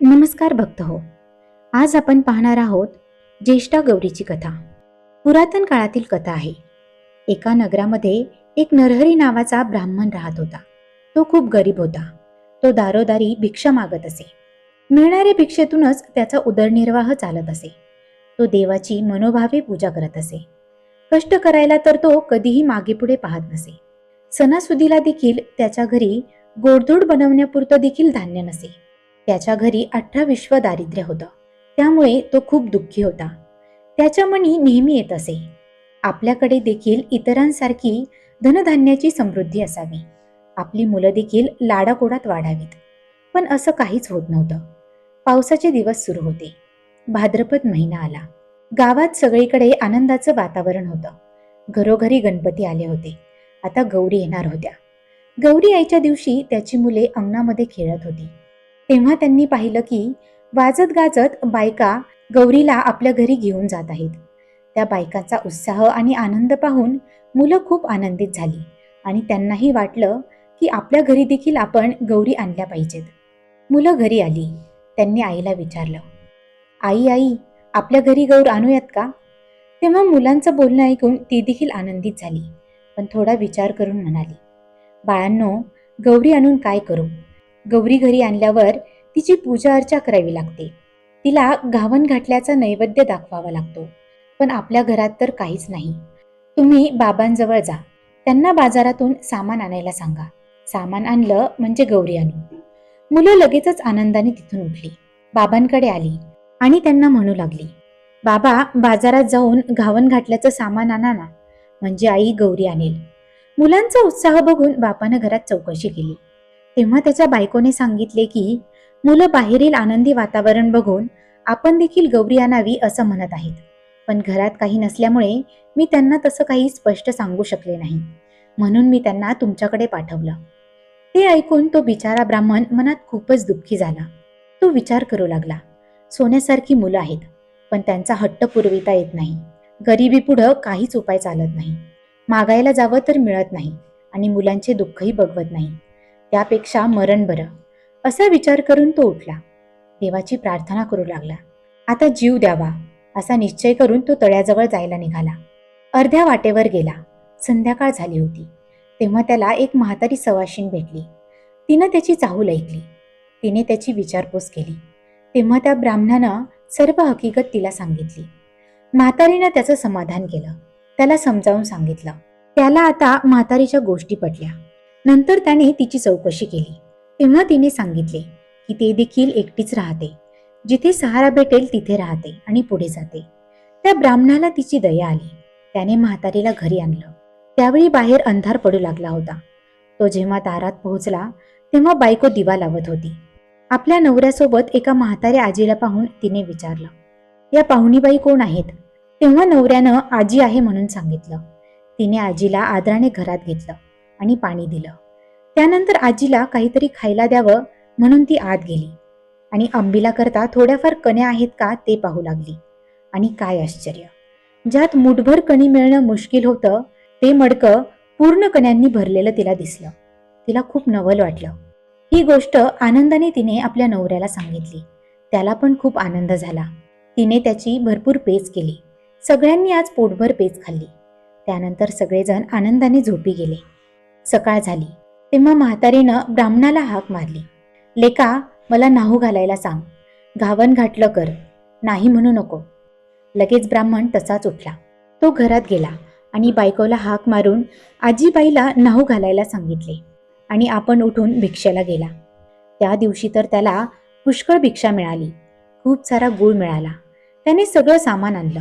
नमस्कार भक्त हो. आज आपण पाहणार आहोत ज्येष्ठा गौरीची कथा. पुरातन काळातील कथा आहे. एका नगरामध्ये एक नरहरी नावाचा ब्राह्मण राहत होता. तो खूप गरीब होता. तो दारोदारी भिक्षा मागत असे. मिळणाऱ्या भिक्षेतूनच त्याचा उदरनिर्वाह चालत असे. तो देवाची मनोभावे पूजा करत असे. कष्ट करायला तर तो कधीही मागेपुढे पाहत नसे. सणासुदीला देखील त्याच्या घरी गोडधोड बनवण्यापुरतं देखील धान्य नसे. त्याच्या घरी अठरा विश्व दारिद्र्य होतं. त्यामुळे तो खूप दुःखी होता. त्याच्या मनी नेहमी येत असे. आपल्याकडे देखील इतरांसारखी धनधान्याची समृद्धी असावी. आपली मुलं देखील लाडाकोडात वाढावीत. पण असं काहीच होत नव्हतं. पावसाचे दिवस सुरू होते. भाद्रपद महिना आला. गावात सगळीकडे आनंदाचं वातावरण होतं. घरोघरी गणपती आले होते. आता गौरी येणार होत्या. गौरी आईच्या दिवशी त्याची मुले अंगणामध्ये खेळत होती. तेव्हा त्यांनी पाहिलं की वाजत गाजत बायका गौरीला आपल्या घरी घेऊन जात आहेत. त्या बायकाचा उत्साह आणि आनंद पाहून मुलं खूप आनंदित झाली आणि त्यांनाही वाटलं की आपल्या घरी देखील आपण गौरी आणल्या पाहिजेत. मुलं घरी आली. त्यांनी आईला विचारलं आई आई आपल्या घरी गौर आणूयात का? तेव्हा मुलांचं बोलणं ऐकून ती देखील आनंदित झाली पण थोडा विचार करून म्हणाली बाळांनो गौरी आणून काय करू? गौरी घरी आणल्यावर तिची पूजा अर्चा करावी लागते. तिला घावन घाटल्याचा नैवेद्य दाखवावा लागतो पण आपल्या घरात तर काहीच नाही. तुम्ही बाबांजवळ जा त्यांना बाजारातून सामान आणायला सांगा. सामान आणलं म्हणजे गौरी आणू. मुलं लगेचच आनंदाने तिथून उठली. बाबांकडे आली आणि त्यांना म्हणू लागली बाबा बाजारात जाऊन घावन घातल्याचं सामान आणा ना म्हणजे आई गौरी आणेल. मुलांचा उत्साह बघून बापानं घरात चौकशी केली. तेव्हा त्याच्या बायकोने सांगितले की मुलं बाहेरील आनंदी वातावरण बघून आपण देखील गौरी आणावी असं म्हणत आहेत. पण घरात काही नसल्यामुळे मी त्यांना तसं काही स्पष्ट सांगू शकले नाही. म्हणून मी त्यांना तुमच्याकडे पाठवलं. ते ऐकून तो बिचारा ब्राह्मण मनात खूपच दुःखी झाला. तो विचार करू लागला. सोन्यासारखी मुलं आहेत पण त्यांचा हट्ट पुरविता येत नाही. गरिबी पुढं काहीच उपाय चालत नाही. मागायला जावं तर मिळत नाही आणि मुलांचे दुःखही बघवत नाही. त्यापेक्षा मरण बरं. असा विचार करून तो उठला. देवाची प्रार्थना करू लागला. आता जीव द्यावा असा निश्चय करून तो तळ्याजवळ जायला निघाला. अर्ध्या वाटेवर गेला. संध्याकाळ झाली होती. तेव्हा त्याला एक म्हातारी सवाशीण भेटली. तिनं त्याची चाहूल ऐकली. तिने त्याची विचारपूस केली. तेव्हा त्या ब्राह्मणानं सर्व हकीकत तिला सांगितली. म्हातारीनं त्याचं समाधान केलं. त्याला समजावून सांगितलं. त्याला आता म्हातारीच्या गोष्टी पटल्या. नंतर त्याने तिची चौकशी केली. तेव्हा तिने सांगितले की ते देखील एकटीच राहते. जिथे सहारा भेटेल तिथे राहते आणि पुढे जाते. त्या ब्राह्मणाला तिची दया आली. त्याने म्हातारीला घरी आणलं. त्यावेळी बाहेर अंधार पडू लागला होता. तो जेव्हा दारात पोहोचला तेव्हा बायको दिवा लावत होती. आपल्या नवऱ्यासोबत एका म्हाताऱ्या आजीला पाहून तिने विचारलं या पाहुणीबाई कोण आहेत? तेव्हा नवऱ्यानं आजी आहे म्हणून सांगितलं. तिने आजीला आदराने घरात घेतलं. आणि पाणी दिलं. त्यानंतर आजीला काहीतरी खायला द्यावं म्हणून ती आत गेली. आणि अंबिला करता थोड्याफार कण्या आहेत का ते पाहू लागली. आणि काय आश्चर्य. ज्यात मुठभर कणी मिळणं मुश्किल होतं ते मडकं पूर्ण कण्यांनी भरलेलं तिला दिसलं. तिला खूप नवल वाटलं. ही गोष्ट आनंदाने तिने आपल्या नवऱ्याला सांगितली. त्याला पण खूप आनंद झाला. तिने त्याची भरपूर पेच केली. सगळ्यांनी आज पोटभर पेच खाल्ली. त्यानंतर सगळेजण आनंदाने झोपी गेले. सकाळ झाली. तेव्हा म्हातारीनं ब्राह्मणाला हाक मारली. लेका मला नाहू घालायला सांग. घावन घाटलं कर. नाही म्हणू नको. लगेच ब्राह्मण तसाच उठला. तो घरात गेला आणि बायकोला हाक मारून आजीबाईला नाहू घालायला सांगितले आणि आपण उठून भिक्षेला गेला. त्या दिवशी तर त्याला पुष्कळ भिक्षा मिळाली. खूप सारा गुळ मिळाला. त्याने सगळं सामान आणलं.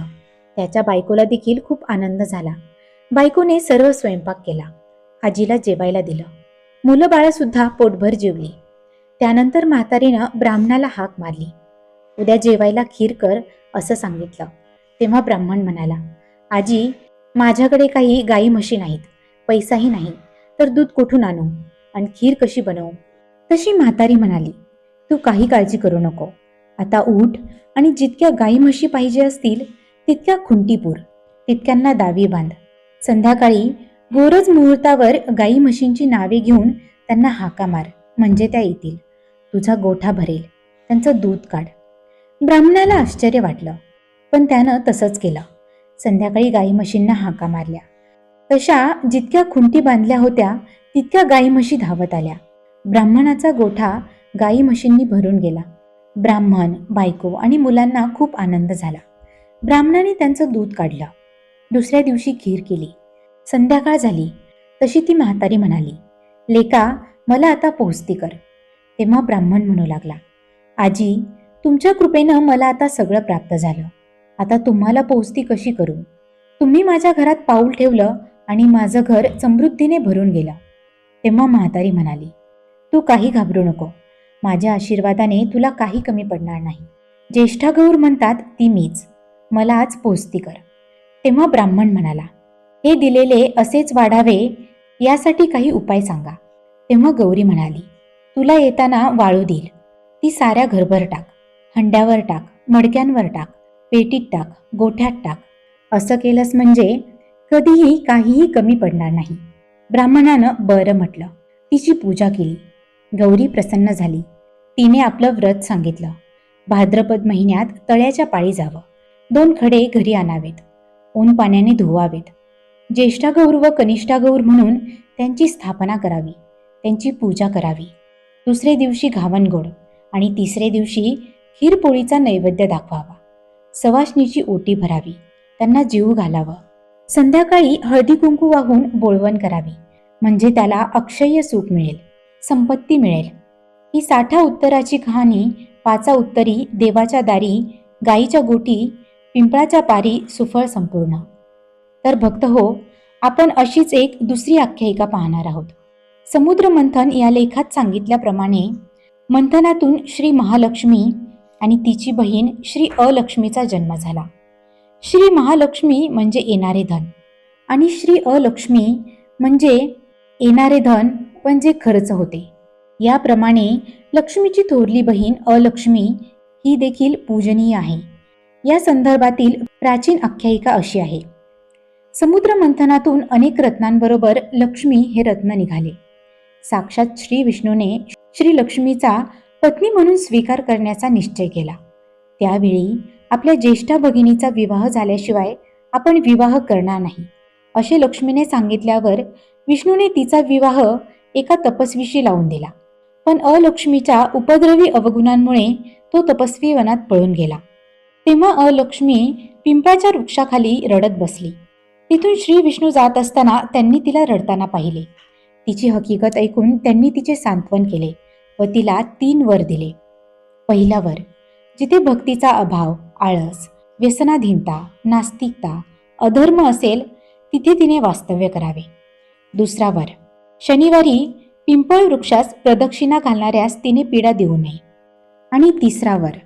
त्याच्या बायकोला देखील खूप आनंद झाला. बायकोने सर्व स्वयंपाक केला. आजीला जेवायला दिलं. मुलं बाळं सुद्धा पोटभर जेवली. त्यानंतर म्हातारीनं ब्राह्मणाला हाक मारली. उद्या जेवायला खीर कर असं सांगितलं. तेव्हा ब्राह्मण म्हणाला आजी माझ्याकडे काही गाई म्हशी नाहीत पैसाही नाही तर दूध कुठून आणू आणि खीर कशी बनवू? तशी म्हातारी म्हणाली तू काही काळजी करू नको. आता उठ आणि जितक्या गाई म्हशी पाहिजे असतील तितक्या खुंटीपूर तितक्यांना दावी बांध. संध्याकाळी गोरज मुहूर्तावर गाई म्हशींची नावे घेऊन त्यांना हाका मार म्हणजे त्या येतील. तुझा गोठा भरेल त्यांचं दूध काढ. ब्राह्मणाला आश्चर्य वाटलं पण त्यानं तसंच केलं. संध्याकाळी गाई म्हशींना हाका मारल्या. तशा जितक्या खुंटी बांधल्या होत्या तितक्या गाई म्हशी धावत आल्या. ब्राह्मणाचा गोठा गाई म्हशींनी भरून गेला. ब्राह्मण बायको आणि मुलांना खूप आनंद झाला. ब्राह्मणाने त्यांचं दूध काढलं. दुसऱ्या दिवशी खीर केली. संध्याकाळ झाली. तशी ती म्हातारी म्हणाली लेका मला आता पोहोचती कर. तेव्हा ब्राह्मण म्हणू लागला आजी तुमच्या कृपेनं मला आता सगळं प्राप्त झालं. आता तुम्हाला पोहोचती कशी करू? तुम्ही माझ्या घरात पाऊल ठेवलं आणि माझं घर समृद्धीने भरून गेलं. तेव्हा म्हातारी म्हणाली तू काही घाबरू नको. माझ्या आशीर्वादाने तुला काही कमी पडणार नाही. ज्येष्ठा गौर म्हणतात ती मीच. मला आज पोचती कर. तेव्हा ब्राह्मण म्हणाला हे दिलेले असेच वाढावे यासाठी काही उपाय सांगा. तेव्हा गौरी म्हणाली तुला येताना वाळू देईल. ती साऱ्या घरभर टाक हंड्यावर टाक मडक्यांवर टाक पेटीत टाक गोठ्यात टाक. असं केलंस म्हणजे कधीही काहीही कमी पडणार नाही. ब्राह्मणानं बरं म्हटलं. तिची पूजा केली. गौरी प्रसन्न झाली. तिने आपलं व्रत सांगितलं. भाद्रपद महिन्यात तळ्याच्या पाळी जावं. दोन खडे घरी आणावेत. ऊन पाण्याने धुवावेत. ज्येष्ठा गौर व कनिष्ठा गौर म्हणून त्यांची स्थापना करावी त्यांची पूजा करावी. दुसरे दिवशी घावणगोड आणि तिसरे दिवशी खीरपोळीचा नैवेद्य दाखवावा. सवाशणीची ओटी भरावी त्यांना जीव घालावा. संध्याकाळी हळदी कुंकू वाहून बोळवण करावी म्हणजे त्याला अक्षय्य सुख मिळेल संपत्ती मिळेल. ही साठा उत्तराची कहाणी पाचा उत्तरी देवाच्या दारी गाईच्या गोटी पिंपळाच्या पारी सुफळ संपूर्ण. तर भक्त हो आपण अशीच एक दुसरी आख्यायिका पाहणार आहोत. समुद्र मंथन या लेखात सांगितल्याप्रमाणे मंथनातून श्री महालक्ष्मी आणि तिची बहीण श्री अलक्ष्मीचा जन्म झाला. श्री महालक्ष्मी म्हणजे येणारे धन आणि श्री अलक्ष्मी म्हणजे येणारे धन पण जे खर्च होते. याप्रमाणे लक्ष्मीची थोरली बहीण अलक्ष्मी ही देखील पूजनीय आहे. या संदर्भातील प्राचीन आख्यायिका अशी आहे. समुद्र मंथनातून अनेक रत्नांबरोबर लक्ष्मी हे रत्न निघाले. साक्षात श्री विष्णूने श्री लक्ष्मीचा पत्नी म्हणून स्वीकार करण्याचा निश्चय केला. त्यावेळी आपल्या ज्येष्ठा भगिनीचा विवाह झाल्याशिवाय आपण विवाह करणार नाही. असे लक्ष्मीने सांगितल्यावर विष्णूने तिचा विवाह एका तपस्वीशी लावून दिला. पण अलक्ष्मीच्या उपद्रवी अवगुणांमुळे तो तपस्वी वनात पळून गेला. तेव्हा अलक्ष्मी पिंपळाच्या वृक्षाखाली रडत बसली. तिथून श्री विष्णू जात असताना त्यांनी तिला रडताना पाहिले. तिची हकीकत ऐकून त्यांनी तिचे सांत्वन केले व तिला तीन वर दिले. पहिला वर जिथे भक्तीचा अभाव आळस व्यसनाधीनता नास्तिकता अधर्म असेल तिथे तिने वास्तव्य करावे. दुसरा वर शनिवारी पिंपळ वृक्षास प्रदक्षिणा घालणाऱ्यास तिने पीडा देऊ नये. आणि तिसरा वर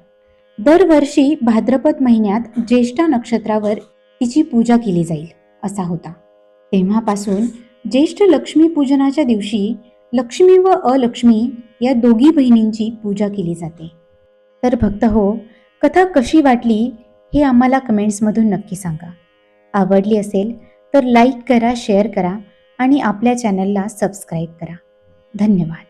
दरवर्षी भाद्रपद महिन्यात ज्येष्ठा नक्षत्रावर तिची पूजा केली जाईल. असा होता. तेव्हापासून ज्येष्ठ लक्ष्मी पूजनाच्या दिवशी लक्ष्मी व अलक्ष्मी या दोघी बहिणींची पूजा केली जाते. तर भक्त हो कथा कशी वाटली हे आम्हाला कमेंट्समधून नक्की सांगा. आवडली असेल तर लाईक करा शेअर करा आणि आपल्या चॅनलला सबस्क्राईब करा. धन्यवाद.